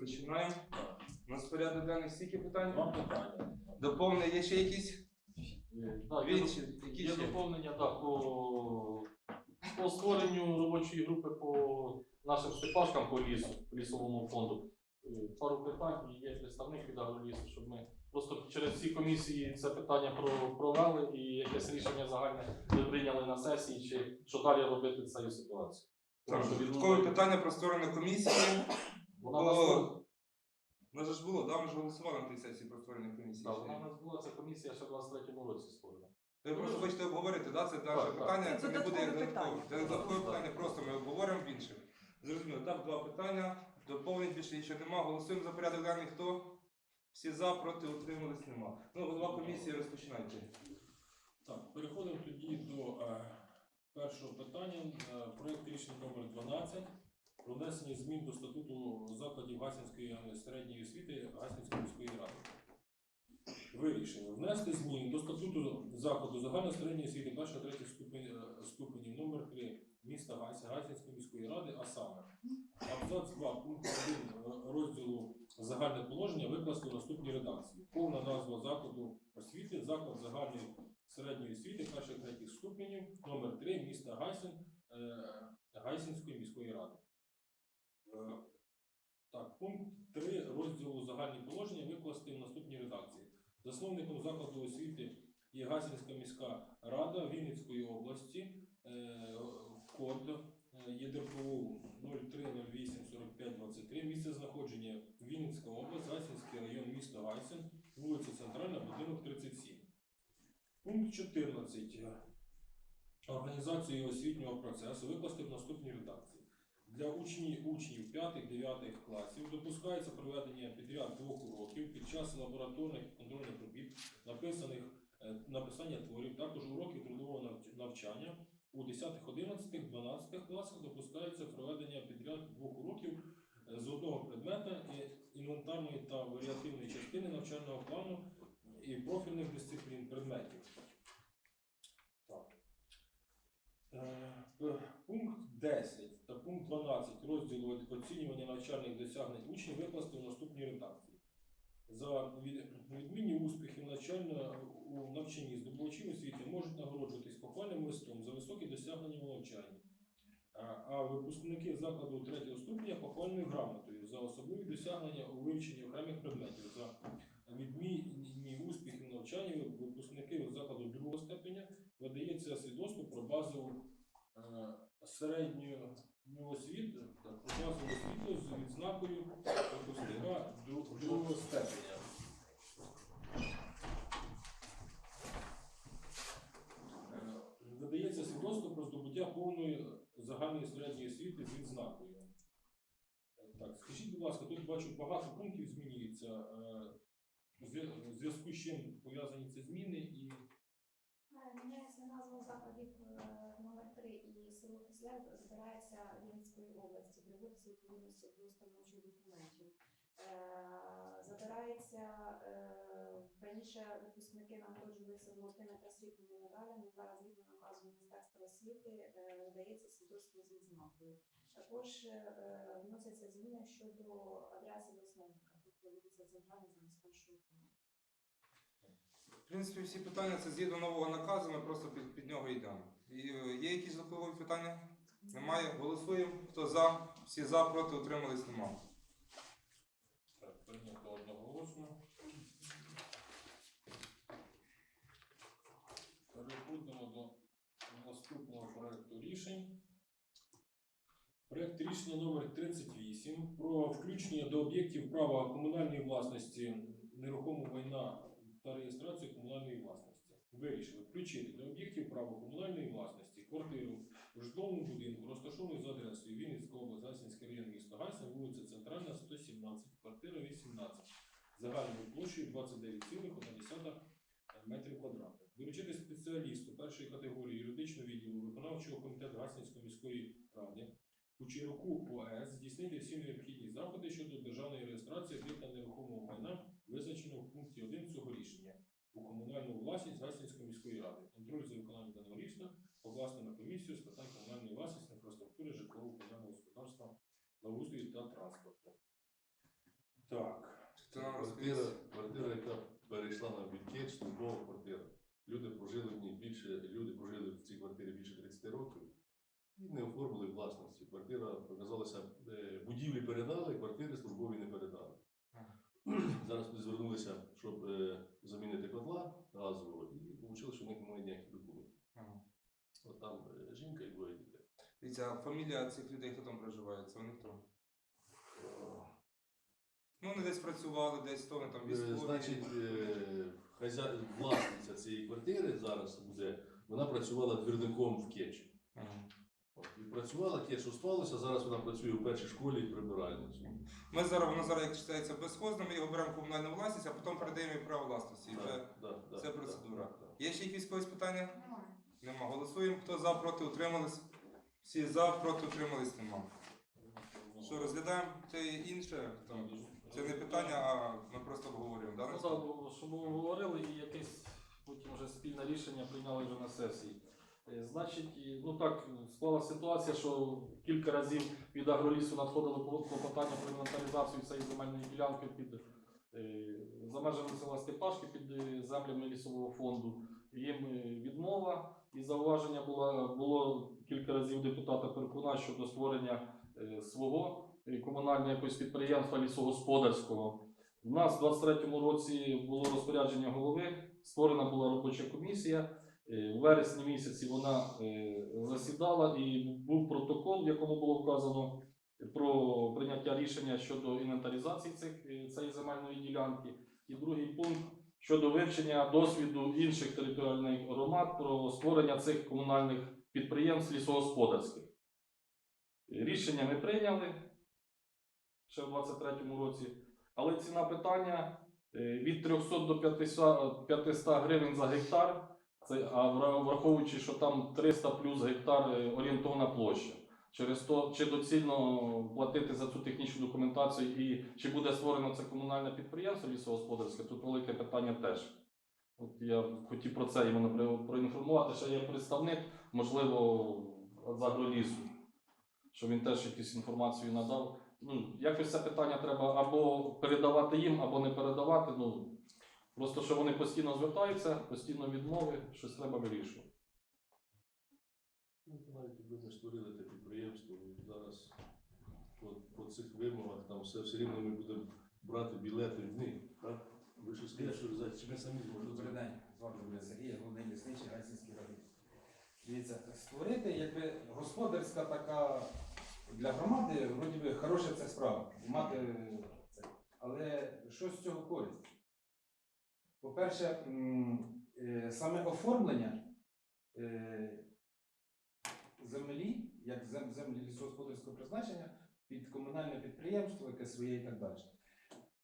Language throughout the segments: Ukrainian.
Розпочинаємо. У нас порядок денний стільки питань. Два питання. Доповнення є ще якісь? Е, Так, є, Вінчі, які є ще? доповнення так, по, по створенню робочої групи по нашим степашкам по лісу, лісовому фонду. Е, Пару питань і є представник від агролісу, щоб ми просто через всі комісії це питання про, провели і якесь рішення загальне ми прийняли на сесії, чи що далі робити з цією ситуацією. Так, Тому що Додаткове питання про створення комісії. Вона О, в нас була- У нас же ж було, да? Ми ж голосували на тій сесії про створення комісії. так, вона в нас була ця комісія ще в 23-му році створена. Ви просто хочете обговорити, да? це наше Так, питання, Це це не буде як додаткове додаткове. Це додаткове питання, просто ми обговоримо в інших. Зрозуміло, так, два питання. Доповнень більше нічого нема. Голосуємо за порядок денний. Хто? Всі за, проти, утримались нема. Ну, голова комісії розпочинайте. Так, переходимо тоді до е, першого питання. Е, проект рішення номер 12 про внесення змін до статуту закладів Гасінської середньої освіти Гасінської міської ради. Вирішено внести зміни до статуту закладу загальної середньої освіти першого третіх ступень, е, ступенів номер 3 міста Гася Гасінської міської ради, а саме абзац 2 пункт 1 розділу загальне положення викласти в наступній редакції. Повна назва закладу освіти, заклад загальної середньої освіти перших третіх ступенів номер 3 міста Гайсин е, Гайсинської міської ради. Е, Так, пункт 3 розділу загальні положення викласти в наступній редакції. Засновником закладу освіти є Гайсинська міська рада Вінницької області, е, код е, ЄДРПУ 03084523, місце знаходження Вінницька область, Гайсинський район, місто Гайсин, вулиця Центральна, будинок 37. Пункт 14. Організацію освітнього процесу викласти в наступній редакції. Для учнів, учнів 5-9 класів допускається проведення підряд двох уроків під час лабораторних і контрольних робіт, написаних е, написання творів, також уроків трудового навчання. У 10, 11, 12 класах допускається проведення підряд двох уроків е, з одного предмета інвентарної та варіативної частини навчального плану і профільних дисциплін предметів. Так. Е, Пункт 10 та пункт 12 розділу оцінювання навчальних досягнень учнів викласти в наступній редакції. За відмінні успіхи навчально у навчанні здобувачі освіти можуть нагороджуватись похвальним листом за високі досягнення у навчанні. А- випускники закладу третього ступеня похвальною грамотою за особливі досягнення у вивченні окремих предметів. За відмінні успіхи в навчанні випускники закладу другого ступеня видається свідоцтво про базову е, середню освіту, так, базову освіту з відзнакою випускника дру- другого степеня. Е, Видається свідоцтво про здобуття повної загальної середньої освіти з відзнакою. Е, Так, скажіть, будь ласка, тут бачу багато пунктів змінюється. Е, зв'я- в зв'язку з чим пов'язані ці зміни і Е, Міняється назва закладів е, номер 3 Кисляв збирається Вінницької області, приводиться відповідності до установчих документів. Е, Забирається е, раніше випускники нагороджувалися золотими та срібними медалями. Зараз згідно наказу Міністерства освіти е, видається свідоцтво з відзнакою. Також вносяться зміни щодо адреси засновника, тобто вулиця Центральна замість. В принципі, всі питання це згідно нового наказу, ми просто під, під нього йдемо. Е, є якісь додаткові питання? Немає. Голосуємо. Хто за? Всі за, проти, утримались нема. Так, прийнято одноголосно. Переходимо до наступного проекту рішень. Проект рішення номер 38 про включення до об'єктів права комунальної власності нерухомого майна та реєстрацію комунальної власності. Вирішили включити до об'єктів права комунальної власності квартиру у житловому будинку, розташований за адресою Вінницька область, район міста Гайсин, вулиця Центральна, 117, квартира 18, загальною площею 29,1 метрів квадратних. Доручити спеціалісту першої категорії юридичного відділу виконавчого комітету Гайсинської міської ради Кучеруку ОС здійснити всі необхідні заходи щодо державної реєстрації об'єкта нерухомого майна, визначеного в пункті 1 цього рішення у комунальну власність Гайсинської міської ради. Контроль за виконанням даного рішення покласти на комісію з питань комунальної власності, інфраструктури, житлово комунального господарства, благоустрою та транспорту. Квартира, квартира, яка перейшла на відкид, службова квартира. Люди прожили в ній більше, люди прожили в цій квартирі більше 30 років і не оформили власності. Квартира оказалася, е, будівлі передали, квартири службові не передали. Зараз ми звернулися, щоб е, замінити котла газового, і вийшло, що в них немає ніяких документів. Ага. От там е, жінка і двоє дітей. Дивіться, а фамілія цих людей, хто там проживає? Це вони хто? Ну, вони десь працювали, десь то вони там Е, військові. Значить, е, хазя... власниця цієї квартири зараз буде, вона працювала двірником в Кечі. Ага. І працювала, Кеч осталося, зараз вона працює у першій школі і прибиральницею. Ми зараз, воно зараз як читається безхозно, ми його беремо в комунальну власність, а потім передаємо їй право власності. І вже Да, це да, процедура. да, да. Є ще якісь когось питання? Немає. Нема. Голосуємо. Хто за, проти, утримались? Всі за, проти, утримались, нема. Що, розглядаємо це інше? Там, Це не питання, а ми просто обговорюємо. Да? Ну, так, щоб ми говорили і якесь потім вже спільне рішення прийняли вже на сесії. Е, Значить, ну так склала ситуація, що кілька разів від агролісу надходило кло- клопотання про інвентаризацію цієї земельної ділянки під е, за межами села Степашки під е, землями лісового фонду. Їм відмова і зауваження було, було кілька разів депутата Перкуна щодо створення свого комунального якогось підприємства лісогосподарського. У нас у 23-му році було розпорядження голови, створена була робоча комісія. Е, У вересні місяці вона е, засідала і був протокол, в якому було вказано про прийняття рішення щодо інвентаризації цих, е, цієї земельної ділянки. І другий пункт щодо вивчення досвіду інших територіальних громад про створення цих комунальних підприємств лісогосподарських. Рішення ми прийняли ще в 23-му році. Але ціна питання від 300 до 500, 500 гривень за гектар. Це, а враховуючи, що там 300 плюс гектар е, орієнтовна площа. Через то, чи доцільно платити за цю технічну документацію і чи буде створено це комунальне підприємство лісогосподарське, тут велике питання теж. От я хотів про це наприклад, проінформувати. Ще є представник, можливо, з агролісу, що він теж якусь інформацію надав ну, якось це питання треба або передавати їм, або не передавати. Ну, просто що вони постійно звертаються, постійно відмови, щось треба вирішувати. Ну, то навіть якби ми створили те підприємство, і зараз от, по цих вимогах там все, все рівно ми будемо брати білети в них. Так? Ви що скажете, що за- чи ми самі зможемо Добрий день, звати мене Сергій, головний лісничий Гайсинський район. Дивіться, створити якби господарська така для громади, вроді би, хороша це справа. Мати це. Але що з цього користь? По-перше, е, саме оформлення е, землі, як землі лісогосподарського призначення, під комунальне підприємство, яке своє і так далі.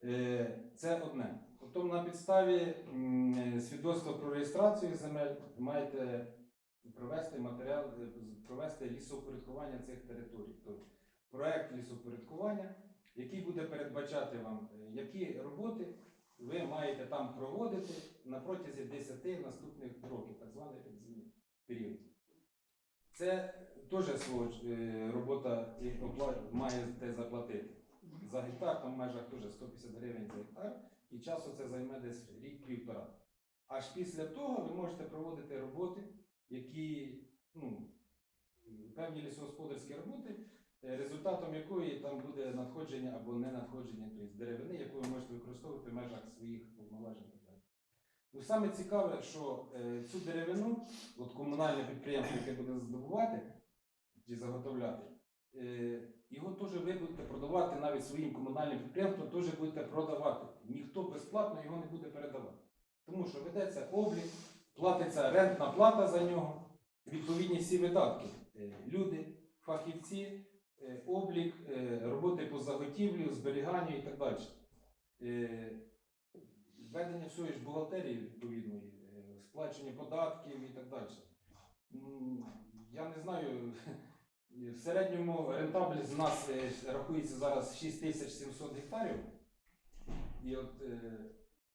Е, Це одне. Потім на підставі свідоцтва про реєстрацію земель маєте провести матеріал, провести лісопорядкування цих територій. Тобто проект лісопорядкування, який буде передбачати вам, які роботи ви маєте там проводити на протязі 10 наступних років, так званий екзамен період. Це теж свого е, робота маєте заплатити. За гектар там в межах теж 150 гривень за гектар, і часу це займе десь рік-півтора. Аж після того ви можете проводити роботи, які ну, певні лісогосподарські роботи, результатом якої там буде надходження або не надходження тобто деревини, яку ви можете використовувати в межах своїх повноважень. Ну, саме цікаве, що е, цю деревину, от комунальне підприємство, яке буде здобувати чи заготовляти, е, його теж ви будете продавати навіть своїм комунальним підприємствам, теж будете продавати. Ніхто безплатно його не буде передавати. Тому що ведеться облік, платиться рентна плата за нього, відповідні всі видатки. Е, Люди, фахівці, е, облік, е, роботи по заготівлі, зберіганню і так далі. Е, Ведення всієї ж бухгалтерії відповідної, е, сплачення податків і так далі. Я не знаю, в середньому рентабельність в нас е, рахується зараз 6700 гектарів. І от е,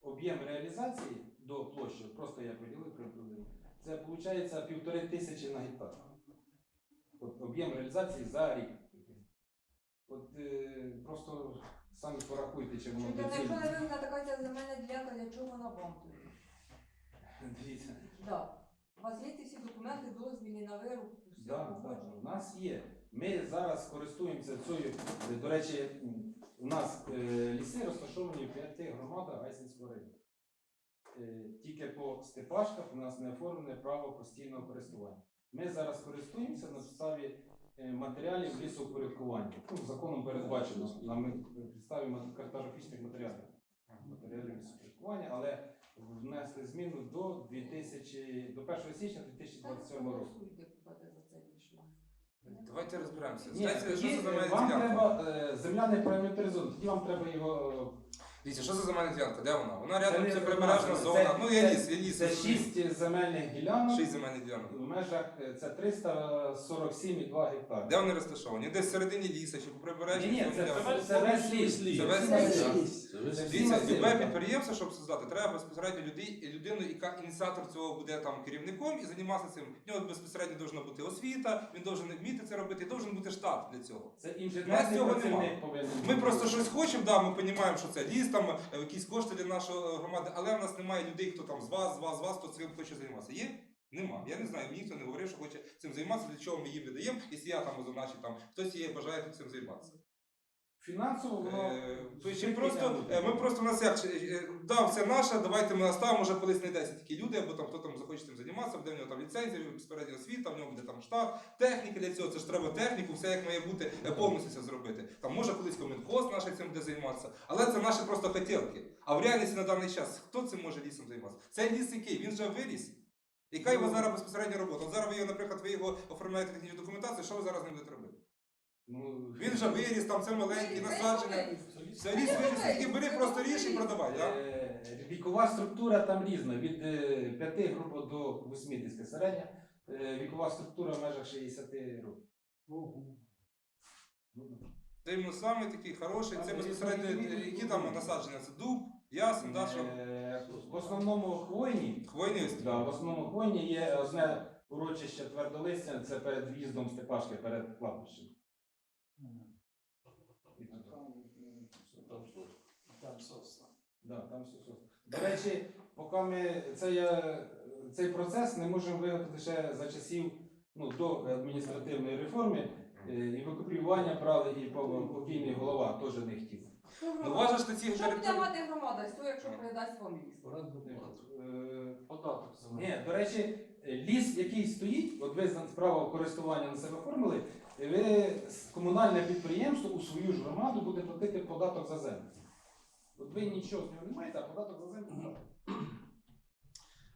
об'єм реалізації до площі, просто я поділив приблизно, це виходить півтори тисячі на гектар. От об'єм реалізації за рік. От е, просто самі порахуйте, чи воно Чуєте, якщо не вигідна така ця земельна ділянка, для чого вона вам тоді? Дивіться. Да. У вас є ті всі документи, дозвільні на вирубку, все Да, да, погоджено? у нас є. Ми зараз користуємося цією. е, До речі, м, у нас е, ліси розташовані в п'яти громадах Гайсинського району. Е, Тільки по Степашках у нас не оформлене право постійного користування. Ми зараз користуємося на підставі матеріалів лісопорядкування. Ну, законом передбачено на ми- підставі картографічних матеріалів. Матеріалів лісопорядкування, але внесли зміну до 2000, до 1 січня 2027 року. Давайте розберемося. Ні, Знаєте, що тоді, це за е, вам ділянка? треба е, земля не проінвентаризована, тоді вам треба його. Дивіться, що це за земельна ділянка? Де вона? Вона рядом це прибережна це- зона. це- Ну, є ліс, є ліс. Це я 6 земельних ділянок Шість земельних ділянок. в межах е, це 347,2 гектари. Де вони розташовані? Десь всередині лісу чи по прибережжі? Ні, ні, це, це, це весь ліс. Це весь ліс, так? Дивіться, любе підприємство, щоб создати, треба безпосередньо людей, людину, яка ініціатор цього буде там керівником і займатися цим. В нього безпосередньо повинна бути освіта, він повинен вміти це робити, і повинен бути штат для цього. Це У нас інженерний цього працівник повинен. Ми бути. просто щось хочемо, да, ми розуміємо, що це ліс, там е, якісь кошти для нашої е, громади, але в нас немає людей, хто там з вас, з вас, з вас, хто цим хоче займатися. Є? Нема. Я не знаю, ніхто не говорив, що хоче цим займатися, для чого ми їм видаємо, якщо я там означив, там хтось є бажає цим займатися. Фінансово воно. Ми просто, е, ми просто у нас як, е, да, все наше, давайте ми наставимо, може колись знайдеться такі люди, або там хто там захоче цим займатися, буде в нього там ліцензія, безпередня освіта, в нього буде там штат, техніка для цього, це ж треба техніку, все як має бути, повністю це зробити. Там може колись комінхоз наш цим буде займатися, але це наші просто хотілки. А в реальності на даний час хто цим може лісом займатися? Це ліс який, він вже виріс. Яка його зараз безпосередня робота? От зараз ви його, наприклад, ви його оформляєте технічну документацію, що ви зараз ним будете робити? Ну, Він вже виріс, там це маленькі насадження. Все ліс виріс, тільки бери просто ріж і продавай. Да? Е, Вікова структура там різна, від 5 грубо до 80 середня. Е, Вікова структура в межах 60 років. Ну, Це йому саме такий хороший, це безпосередньо, е, які там насадження? Це дуб, ясен, да, що Е, В основному хвойні, хвойний да, в основному хвойні є одне урочище твердолистя, це перед в'їздом Степашки, перед кладбищем. І тут. Да, там все сосна. До речі, поки ми це я, цей процес не можемо вигадати лише за часів ну, до адміністративної реформи. е, І викопіювання брали, і по- покійний голова теж не хотів. Ну важиш ти ці Що буде території. мати громада з того, якщо передасть вам ліс? Е, Податок земель. Ні, до речі, ліс, який стоїть, от ви за право користування на себе оформили, ви с- комунальне підприємство у свою ж громаду буде платити податок за землю. От ви нічого з нього не маєте, а податок за землю платите.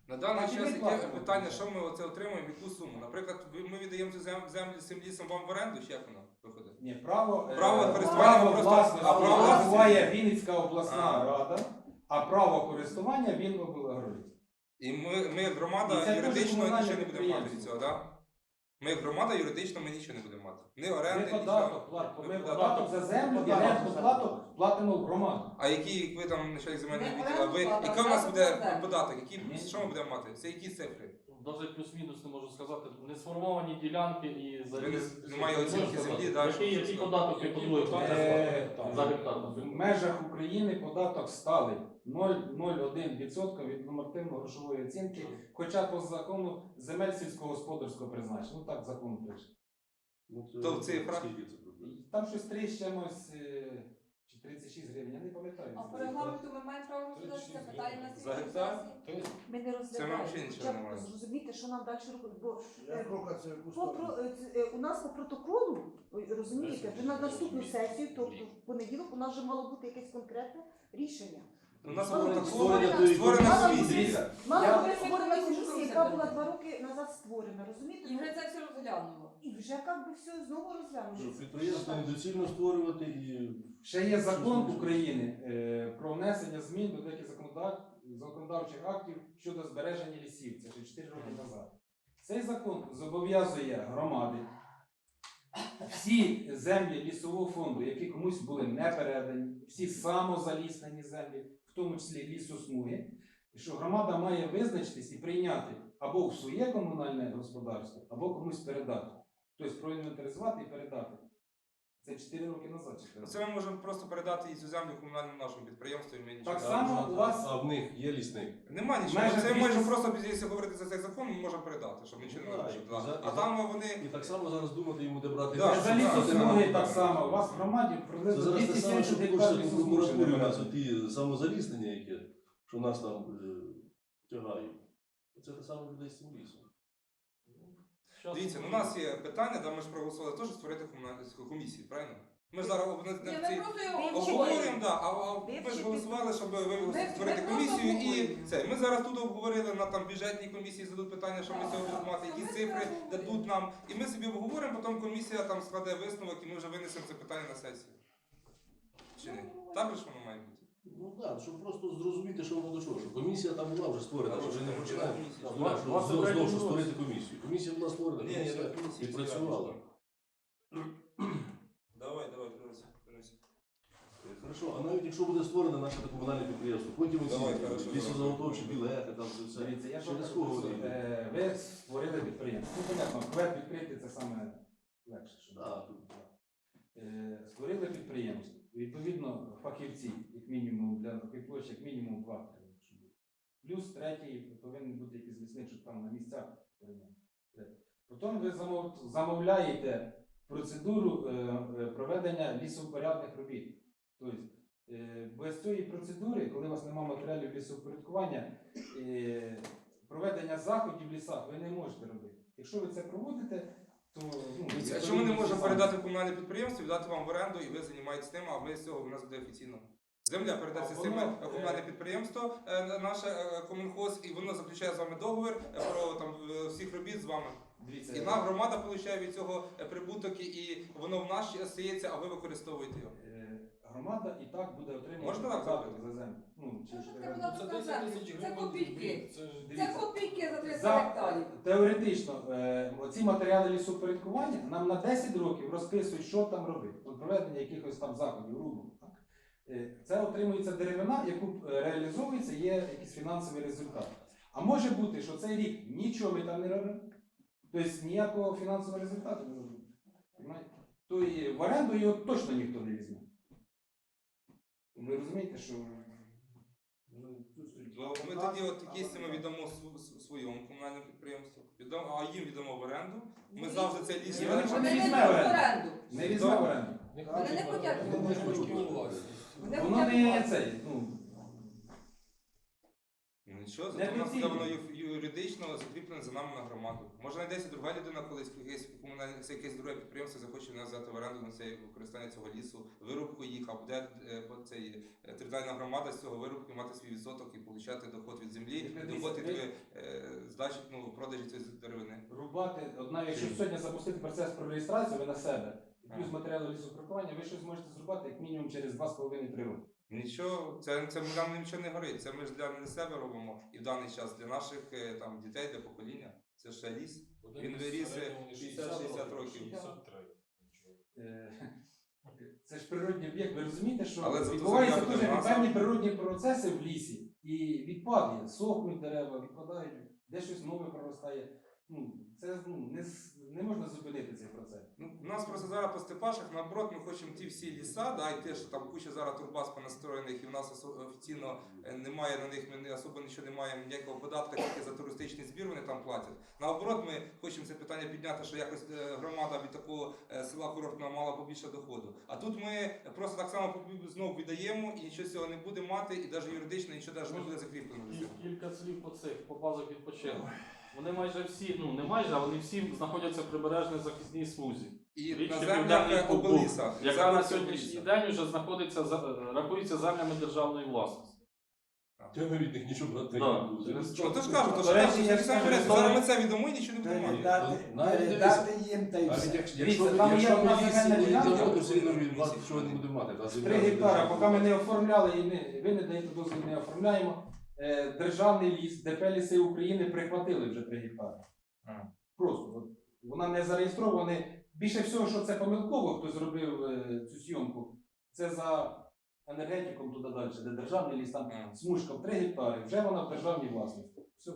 На даний Так, і час яке платимо. питання, що ми оце отримуємо, яку суму? Наприклад, ви- ми віддаємо цю зем- землю цим лісом вам в оренду, чи як воно виходить? Ні, право, е, Право користування право просто- власності а право власності? набуває Вінницька обласна А. рада, а право користування він облагородить. І ми, ми як І громада це юридично комунальне нічого не будемо мати від підприємство. цього, так? Ми громада юридично ми нічого не будемо мати. Ні Ми оренди, нічого. податок платимо, Ми ми податок. за землю і Податок. рентну плату платимо в громаду. А який, як ви там начальник земельного Не відділу, а ви, оренду яка в нас буде податок. Які, що ми будемо мати? Це які цифри? Навіть плюс-мінус не можу сказати. Не сформовані ділянки і за Ви не- ліс- немає не оцінки сказати. землі, да, Який, що- який що- податок ви? Е, За гектар. В межах України податок сталий 0,01% від нормативно-грошової оцінки, хоча по закону земель сільськогосподарського призначення. Ну так закон пише. Ну, То в цифрах? Там щось 3 з чимось е, чи 36 гривень, я не пам'ятаю. А по регламенту ми маємо право розглядати це питання на За гектар? сесії. Ми не Це розглядаємо. взагалі нічого Хоча б. Зрозуміти, що нам далі робити. Бо е, по, про, е, ц- е, у нас по протоколу, розумієте, вже на наступну сесію, тобто в понеділок, у нас вже мало бути якесь конкретне рішення. У нас так створена- створена комісія. створена комісія, яка була два роки назад створена, розумієте? І вже це все розглянуло. І вже як би все знову розглянули. Що Підприємство недоцільно створювати і Ще є закон України е, про внесення змін до деяких законодав- законодавчих актів щодо збереження лісів. Це ще 4 роки назад. Цей закон зобов'язує громади всі землі лісового фонду, які комусь були не передані, всі самозаліснені землі, в тому числі лісосмуги, що громада має визначитись і прийняти або в своє комунальне господарство, або комусь передати. Тобто проінвентаризувати і передати. Це 4 роки назад. чи Це ми можемо просто передати і цю землю комунальному нашому підприємству, і ми нічого. Так не само можемо. у вас- А в них є лісник. Нема нічого. Майже Це більшість- можемо просто, якщо говорити за цей закон, ми можемо передати, щоб нічого не Ну, да, робити. і да. за- А і там вони. І так само зараз думати йому, де брати Да, Це за лісосмуги так само. У вас в громаді Це приблизно зараз те саме, 270 що гектарів хочеться в лісосмуги. прокуратурі у нас оті самозаліснення, яке, що нас там е, тягають. Це те саме людей з цим лісом. Щас Дивіться, ну, у нас є питання, де ми ж проголосували теж створити комунальну комісію, правильно? Ми ж зараз об- на- Ні, на ми просто його Вивчити. обговорюємо, да, а, а ви ж Вивчити. голосували, щоб ви створити комісію і обговорюємо. це. Ми зараз тут обговорили на там бюджетній комісії, зададуть питання, що ми сьогодні будемо мати, які цифри дадуть нам. І ми собі обговоримо, потім комісія там складе висновок і ми вже винесемо це питання на сесію. Чи ні? Так же ж воно має бути? Ну так, щоб просто зрозуміти, що воно до чого. Що комісія там була вже створена, що вже не починаємо. Знову Два- що двадцять знову році. створити комісію. Комісія була створена, комісія відпрацювала. Давай, давай, принеси, принеси. Хорошо, а навіть якщо буде створено наше комунальне підприємство, потім оці хорошо, лісозаготовчі білети, там це все. Дивіться, я Через кого кажу, вони? е, ви створили підприємство. Ну, понятно, квет відкрити це саме легше. що Да, Е, Створили підприємство. Відповідно, фахівці, як мінімум, для площі, як мінімум два треба, було. Плюс третій повинен бути якийсь лісник, щоб там на місцях. Потім ви замовляєте процедуру е, е, проведення лісопорядних робіт. Тобто, е, без цієї процедури, коли у вас немає матеріалів лісопорядкування, е, проведення заходів в лісах ви не можете робити. Якщо ви це проводите, то ну, Дивіться, А що ми не можемо передати комунальне підприємство, віддати вам в оренду, і ви займаєтесь тим, а ми з цього у нас буде офіційно. Земля передається А цим е, комунальне е, підприємство, е, наше е, комунхоз, і воно заключає з вами договір е, про там е, всіх робіт з вами. Дивіться, І на громада отримує від цього е, прибуток, і- і воно в нас стається, а ви використовуєте його. е, громада і так буде отримувати Можна податок зробити? за землю. Ну, чи Ну, ж що ви- таке була Це така 10 тисяч Це гривень. копійки. Це ж Це Дивіться. копійки за 300 За- гектарів. Теоретично, е, оці матеріали лісопорядкування нам на 10 років розписують, що там робити. От проведення якихось там заходів, рубок. Так? Е, Це отримується деревина, яку е, реалізовується, є якийсь фінансовий результат. А може бути, що цей рік нічого ми там не робимо, тобто ніякого фінансового результату не робимо. Понимаєте? То і в оренду його точно ніхто не візьме. Ви розумієте, що Ми тоді от якісь ми віддамо св- св- своєму комунальному підприємству, віддамо, а їм віддамо в оренду. Ми завжди це. Ні, Вони не не візьме в оренду. оренду. не візьме в оренду. Вони не хотять. Вони не хочуть Воно не оренду. цей. Ну, Ну нічого, зато в нас офіційно. воно ю- юридично закріплене за нами на громаду. Може знайдеться друга людина, колись якесь комунальне це якесь друге підприємство захоче нас взяти в оренду на це використання цього лісу, вирубку їх, а буде е, по цей е, територіальна громада з цього вирубки мати свій відсоток і отримати доход від землі, Дивіться, доход від ви- е, здачі ну, продажі цієї деревини. рубати, навіть якщо сьогодні запустити процес про реєстрацію, ви на себе, і плюс матеріали лісопаркування, ви щось можете зрубати як мінімум через 2,5-3 роки. Нічого, це, це нам нічого не горить. Це ми ж для не себе робимо і в даний час для наших е, там дітей, для покоління. Це ще ліс. Один Він виріс, середнього е, 60 60 років. 63. Е, Це ж природний об'єкт. Ви розумієте, що Але відбуваються дуже певні природні процеси в лісі, і відпадає, сохнуть дерева, відпадають, де щось нове проростає. Ну, це ну, не, не можна зупинити цей процес. Ну, у нас просто зараз по Степашах, наоборот, ми хочемо ті всі ліса, да, і те, що там куча зараз турбаз понастроєних, і в нас офіційно е, немає на них, ми не особо нічого не маємо, ніякого податка, тільки за туристичний збір вони там платять. Наоборот, ми хочемо це питання підняти, що якось е, громада від такого е, села курортного мала побільше доходу. А тут ми просто так само побі- знов віддаємо і нічого цього не буде мати, і навіть юридично нічого навіть не буде закріплено. Кілька слів по цих, по базах відпочинку. Вони майже всі, ну не майже, а вони всі знаходяться в прибережній захисній смузі. І Річка на землях Південний обеліса. яка землях на сьогоднішній день вже знаходиться за- рахується землями державної власності. Я від них нічого брати Да. не буду. Через Ну, то ж кажу, то До речі, кажу, я що ж кажу, береться. зараз ми це віддамо і нічого не будемо мати. Передати, Навіть передати їм та й Навіть все. якщо, Дивіться, там є якщо ми лісі земельна будемо ділянка, то все від вас нічого не буде мати. Та земля 3 буде гектари, державна. поки ми не оформляли і не, ви не даєте дозвіл, не оформляємо. Е, державний ліс, ДП ліси України прихватили вже 3 гектари. Просто. От, вона не зареєстрована. Більше всього, що це помилково, хто зробив е, цю зйомку, це за енергетиком туди далі, де державний ліс, там смужка в 3 гектари, вже вона в державній власності. Все.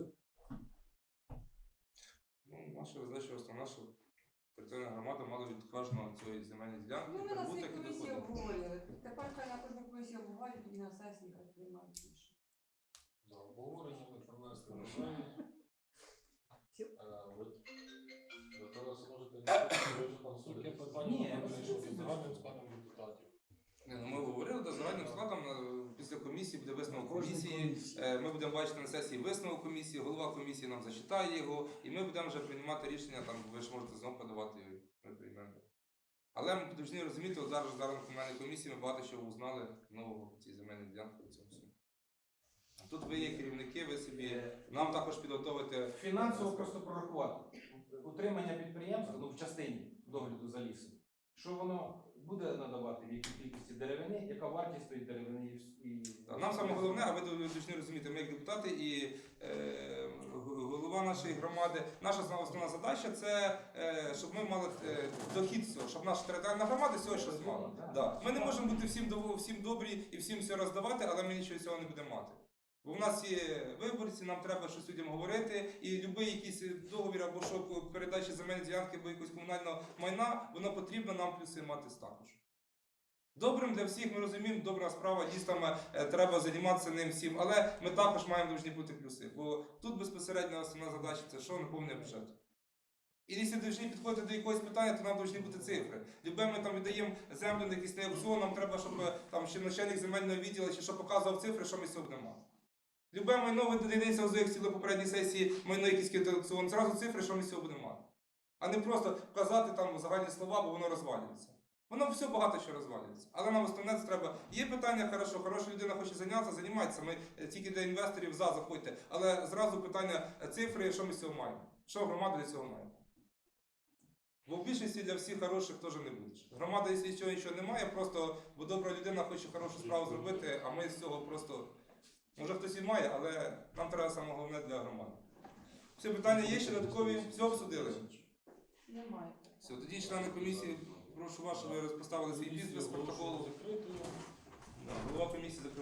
Ну, наша задача основна, щоб територіальна громада мала від кожного цієї земельної ділянки Ну, ми на цій прибуток і комісії доходи. обговорювали. Тепер хай на кожній комісії обговорюють і на сесії приймають. За обговорення ми провести бажання. Е, ви- зараз можете судите. питання під загальним складом депутатів. Ні, ну, Ми говорили, до загальним складом е, після комісії буде висновок комісії. Е, Ми будемо бачити на сесії висновок комісії, голова комісії нам зачитає його, і ми будемо вже приймати рішення, там ви ж можете знову подавати, ми приймемо. Але ми повинні розуміти, от зараз, зараз на комунальній комісії ми багато чого узнали нового по цій земельній ділянці по цьому Тут ви є керівники, ви собі нам також підготовите. Фінансово просто прорахувати. Утримання підприємства ну, в частині догляду за лісом. Що воно буде надавати, в якій кількості деревини, яка вартість тої деревини і. Нам саме головне, а ви повинні розуміти, ми як депутати і е, голова нашої громади, наша основна- задача це е, щоб ми мали е, дохід цього, щоб наша територіальна громада всього щось мала. Да. Ми не можемо бути всім всім добрі і всім все роздавати, але ми нічого цього не будемо мати. Бо в нас є виборці, нам треба щось людям говорити, і будь-який якийсь договір або що передачі земельної ділянки або якогось комунального майна, воно потрібно нам плюси мати також. Добрим для всіх ми розуміємо, добра справа, дійсно е, треба займатися ним всім, але ми також маємо повинні бути плюси. Бо тут безпосередньо основна задача це що наповнює бюджет. І якщо повинні підходити до якогось питання, то нам повинні бути цифри. Любе ми там віддаємо землю на якийсь аукціон, нам треба, щоб е, там ще начальник земельного відділу чи що показував цифри, що ми будемо мати. Любе майно видається з як ціли попередній сесії, майно якийсь аукціон, зразу цифри, що ми цього будемо мати. А не просто казати там загальні слова, бо воно розвалюється. Воно все багато що розвалюється. Але нам основне це треба. Є питання, хорошо, хороша людина хоче зайнятися, займається. Ми е, тільки для інвесторів за заходьте. Але зразу питання е, цифри, що ми цього маємо. Що громада для цього має? Бо в більшості для всіх хороших теж не будеш. Громада, якщо нічого немає, просто бо добра людина хоче хорошу справу зробити, а ми з цього просто. Може хтось і має, але нам треба саме головне для громади. Всі питання є ще додаткові, все обсудили. Немає. Все, тоді члени комісії, прошу вас, щоб ви поставили свій підпис протоколу. Закритою. Да, Голова комісії закриває.